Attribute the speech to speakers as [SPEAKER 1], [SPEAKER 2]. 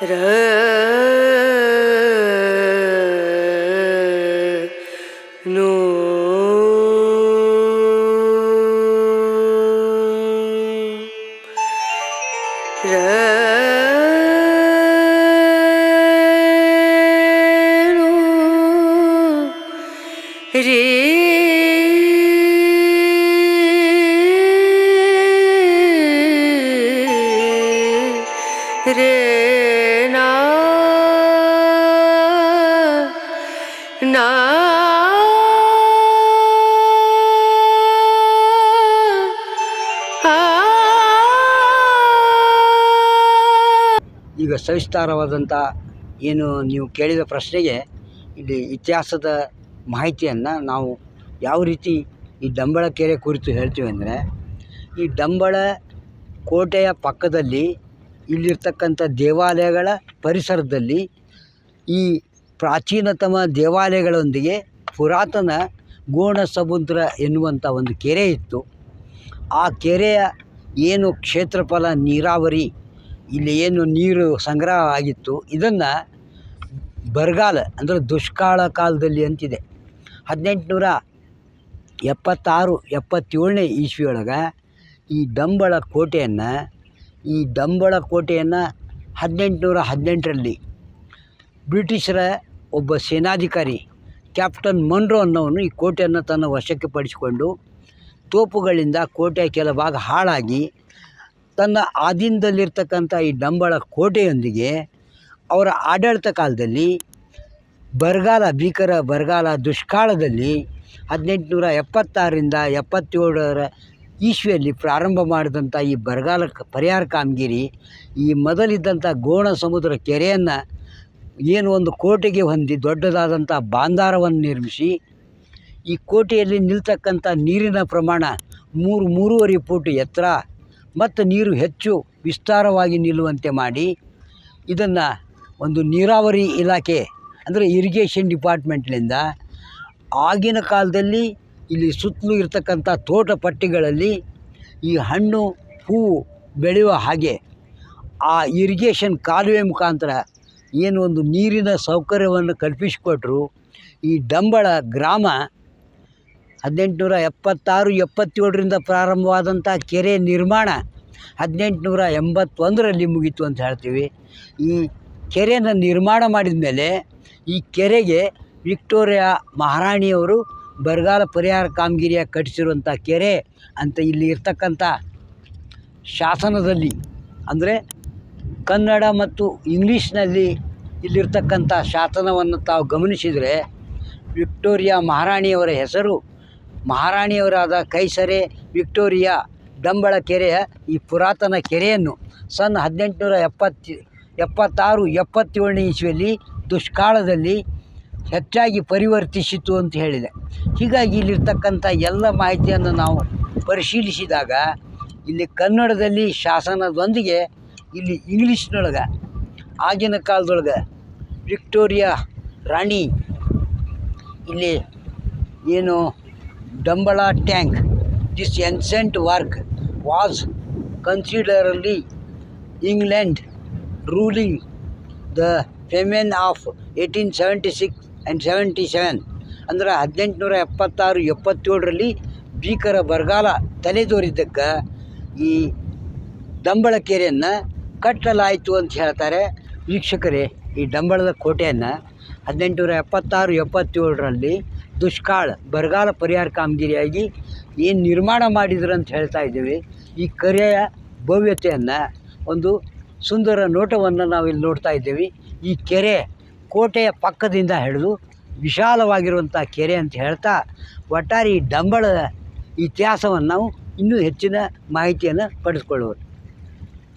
[SPEAKER 1] ನು ನಾ
[SPEAKER 2] ಈಗ ಸವಿಸ್ತಾರವಾದಂಥ ಏನು ನೀವು ಕೇಳಿದ ಪ್ರಶ್ನೆಗೆ ಇಲ್ಲಿ ಇತಿಹಾಸದ ಮಾಹಿತಿಯನ್ನು ನಾವು ಯಾವ ರೀತಿ ಈ ಡಂಬಳ ಕೆರೆ ಕುರಿತು ಹೇಳ್ತೀವಿ ಅಂದರೆ, ಈ ಡಂಬಳ ಕೋಟೆಯ ಪಕ್ಕದಲ್ಲಿ ಇಲ್ಲಿರ್ತಕ್ಕಂಥ ದೇವಾಲಯಗಳ ಪರಿಸರದಲ್ಲಿ ಈ ಪ್ರಾಚೀನತಮ ದೇವಾಲಯಗಳೊಂದಿಗೆ ಪುರಾತನ ಗೋಣ ಸಮುದ್ರ ಎನ್ನುವಂಥ ಒಂದು ಕೆರೆ ಇತ್ತು. ಆ ಕೆರೆಯ ಏನು ಕ್ಷೇತ್ರಫಲ ನೀರಾವರಿ, ಇಲ್ಲಿ ಏನು ನೀರು ಸಂಗ್ರಹ ಆಗಿತ್ತು, ಇದನ್ನು ಬರಗಾಲ ಅಂದರೆ ದುಷ್ಕಾಲ ಕಾಲದಲ್ಲಿ ಅಂತಿದೆ. ಹದಿನೆಂಟುನೂರ ಎಪ್ಪತ್ತಾರು, ಎಪ್ಪತ್ತೇಳನೇ ಇಸ್ವಿಯೊಳಗೆ ಈ ದಂಬಳ ಕೋಟೆಯನ್ನು, ಈ ದಂಬಳ ಕೋಟೆಯನ್ನು ಹದಿನೆಂಟುನೂರ ಹದಿನೆಂಟರಲ್ಲಿ ಬ್ರಿಟಿಷರ ಒಬ್ಬ ಸೇನಾಧಿಕಾರಿ ಕ್ಯಾಪ್ಟನ್ ಮನ್ರೋ ಅನ್ನೋನು ಈ ಕೋಟೆಯನ್ನು ತನ್ನ ವಶಕ್ಕೆ ಪಡಿಸಿಕೊಂಡು ತೋಪುಗಳಿಂದ ಕೋಟೆಯ ಕೆಲ ಭಾಗ ಹಾಳಾಗಿ ತನ್ನ ಆಧೀನದಲ್ಲಿರ್ತಕ್ಕಂಥ ಈ ಡಂಬಳ ಕೋಟೆಯೊಂದಿಗೆ ಅವರ ಆಡಳಿತ ಕಾಲದಲ್ಲಿ ಬರಗಾಲ, ಭೀಕರ ಬರಗಾಲ ದುಷ್ಕಾಲದಲ್ಲಿ ಹದಿನೆಂಟುನೂರ ಎಪ್ಪತ್ತಾರರಿಂದ ಎಪ್ಪತ್ತೇಳರ ಈಶ್ವಿಯಲ್ಲಿ ಪ್ರಾರಂಭ ಮಾಡಿದಂಥ ಈ ಬರಗಾಲ ಪರಿಹಾರ ಕಾಮಗಿರಿ ಈ ಮೊದಲಿದ್ದಂಥ ಗೋಣ ಸಮುದ್ರ ಕೆರೆಯನ್ನು ಏನು ಒಂದು ಕೋಟೆಗೆ ಹೊಂದಿ ದೊಡ್ಡದಾದಂಥ ಬಾಂದಾರವನ್ನು ನಿರ್ಮಿಸಿ, ಈ ಕೋಟೆಯಲ್ಲಿ ನಿಲ್ತಕ್ಕಂಥ ನೀರಿನ ಪ್ರಮಾಣ ಮೂರು, ಮೂರುವರೆ ಫೂಟ್ ಎತ್ತರ ಮತ್ತು ನೀರು ಹೆಚ್ಚು ವಿಸ್ತಾರವಾಗಿ ನಿಲ್ಲುವಂತೆ ಮಾಡಿ, ಇದನ್ನು ಒಂದು ನೀರಾವರಿ ಇಲಾಖೆ, ಅಂದರೆ ಇರಿಗೇಷನ್ ಡಿಪಾರ್ಟ್ಮೆಂಟ್ನಿಂದ ಆಗಿನ ಕಾಲದಲ್ಲಿ ಇಲ್ಲಿ ಸುತ್ತಲೂ ಇರತಕ್ಕಂಥ ತೋಟ ಪಟ್ಟಿಗಳಲ್ಲಿ ಈ ಹಣ್ಣು, ಹೂವು ಬೆಳೆಯುವ ಹಾಗೆ ಆ ಇರಿಗೇಷನ್ ಕಾಲುವೆ ಮುಖಾಂತರ ಏನು ಒಂದು ನೀರಿನ ಸೌಕರ್ಯವನ್ನು ಕಲ್ಪಿಸಿಕೊಟ್ರು, ಈ ಡಂಬಳ ಗ್ರಾಮ ಹದಿನೆಂಟುನೂರ ಎಪ್ಪತ್ತಾರು, ಎಪ್ಪತ್ತೇಳರಿಂದ ಪ್ರಾರಂಭವಾದಂಥ ಕೆರೆ ನಿರ್ಮಾಣ ಹದಿನೆಂಟುನೂರ ಎಂಬತ್ತೊಂದರಲ್ಲಿ ಮುಗೀತು ಅಂತ ಹೇಳ್ತೀವಿ. ಈ ಕೆರೆಯನ್ನು ನಿರ್ಮಾಣ ಮಾಡಿದ ಮೇಲೆ ಈ ಕೆರೆಗೆ ವಿಕ್ಟೋರಿಯಾ ಮಹಾರಾಣಿಯವರು ಬರಗಾಲ ಪರಿಹಾರ ಕಾಮಗಿರಿಯ ಕಟ್ಟಿಸಿರುವಂಥ ಕೆರೆ ಅಂತ ಇಲ್ಲಿ ಇರ್ತಕ್ಕಂಥ ಶಾಸನದಲ್ಲಿ, ಅಂದರೆ ಕನ್ನಡ ಮತ್ತು ಇಂಗ್ಲೀಷ್ನಲ್ಲಿ ಇಲ್ಲಿರ್ತಕ್ಕಂಥ ಶಾಸನವನ್ನು ತಾವು ಗಮನಿಸಿದರೆ ವಿಕ್ಟೋರಿಯಾ ಮಹಾರಾಣಿಯವರ ಹೆಸರು, ಮಹಾರಾಣಿಯವರಾದ ಕೈಸರೆ ವಿಕ್ಟೋರಿಯಾ ಕೆರೆಯ ಈ ಪುರಾತನ ಕೆರೆಯನ್ನು ಸನ್ ಹದಿನೆಂಟುನೂರ ಎಪ್ಪತ್ತು, ಎಪ್ಪತ್ತಾರು, ಎಪ್ಪತ್ತೇಳನೇ ಇಸ್ವಿಯಲ್ಲಿ ದುಷ್ಕಾಲದಲ್ಲಿ ಹೆಚ್ಚಾಗಿ ಪರಿವರ್ತಿಸಿತು ಅಂತ ಹೇಳಿದೆ. ಹೀಗಾಗಿ ಇಲ್ಲಿರ್ತಕ್ಕಂಥ ಎಲ್ಲ ಮಾಹಿತಿಯನ್ನು ನಾವು ಪರಿಶೀಲಿಸಿದಾಗ ಇಲ್ಲಿ ಕನ್ನಡದಲ್ಲಿ ಶಾಸನದೊಂದಿಗೆ ಇಲ್ಲಿ ಇಂಗ್ಲೀಷ್ನೊಳಗೆ, ಆಗಿನ ಕಾಲದೊಳಗೆ ವಿಕ್ಟೋರಿಯಾ ರಾಣಿ. ಇಲ್ಲಿ ಏನು Dambal tank this ancient work was considerably England ruling the famine of eighteen seventy six and seventy seven ಅಂದ್ರೆ ಹದಿನೆಂಟುನೂರ ಎಪ್ಪತ್ತಾರು, ಎಪ್ಪತ್ತೇಳರಲ್ಲಿ ಭೀಕರ ಬರಗಾಲ ತಲೆದೋರಿದ್ದಕ್ಕೆ ಈ ದಂಬಳ ಕೆರೆಯನ್ನು ಕಟ್ಟಲಾಯಿತು ಅಂತ ಹೇಳ್ತಾರೆ ವೀಕ್ಷಕರೇ, ಈ ಡಂಬಳದ ಕೋಟೆಯನ್ನು ಹದಿನೆಂಟುನೂರ ಎಪ್ಪತ್ತಾರು, ಎಪ್ಪತ್ತೇಳರಲ್ಲಿ ದುಷ್ಕಾಳ, ಬರಗಾಲ ಪರಿಹಾರ ಕಾಮಗಿರಿಯಾಗಿ ಏನು ನಿರ್ಮಾಣ ಮಾಡಿದ್ರು ಅಂತ ಹೇಳ್ತಾ ಇದ್ದೀವಿ. ಈ ಕೆರೆಯ ಭವ್ಯತೆಯನ್ನು, ಒಂದು ಸುಂದರ ನೋಟವನ್ನು ನಾವು ಇಲ್ಲಿ ನೋಡ್ತಾ ಇದ್ದೀವಿ. ಈ ಕೆರೆ ಕೋಟೆಯ ಪಕ್ಕದಿಂದ ಹಿಡಿದು ವಿಶಾಲವಾಗಿರುವಂಥ ಕೆರೆ ಅಂತ ಹೇಳ್ತಾ ಒಟ್ಟಾರೆ ಈ ಡಂಬಳದ ಇತಿಹಾಸವನ್ನು ನಾವು ಇನ್ನೂ ಹೆಚ್ಚಿನ ಮಾಹಿತಿಯನ್ನು ಪಡೆದುಕೊಳ್ಳುವರು